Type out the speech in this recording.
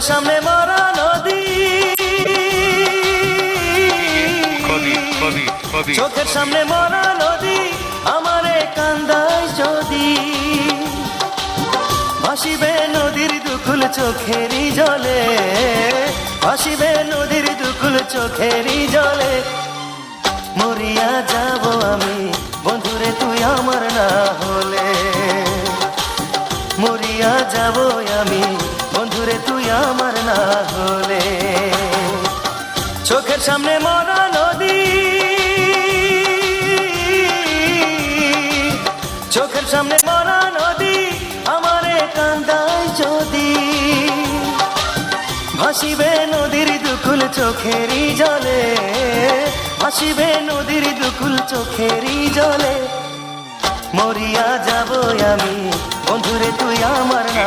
চোখের সামনে মরা নদী। চোখের সামনে মরা নদী আমারে কান্দায় যদি। ভাসিবে নদীর দুকুল চোখেরই জলে ভাসিবে নদীর দুকুল চোখেরই জলে। মরিয়া যাব আমি বন্ধুরে তুই আমার না হলে। মরিয়া যাব আমি আমার না হলে? চোখের সামনে মরা নদী চোখের সামনে মরা নদী কান্দায় যদি। নদীর দুকুল চোখেরই জলে নদীর দুকুল চোখেরই জলে। মরিয়া যাব আমি, বন্ধুরে তুই আমার না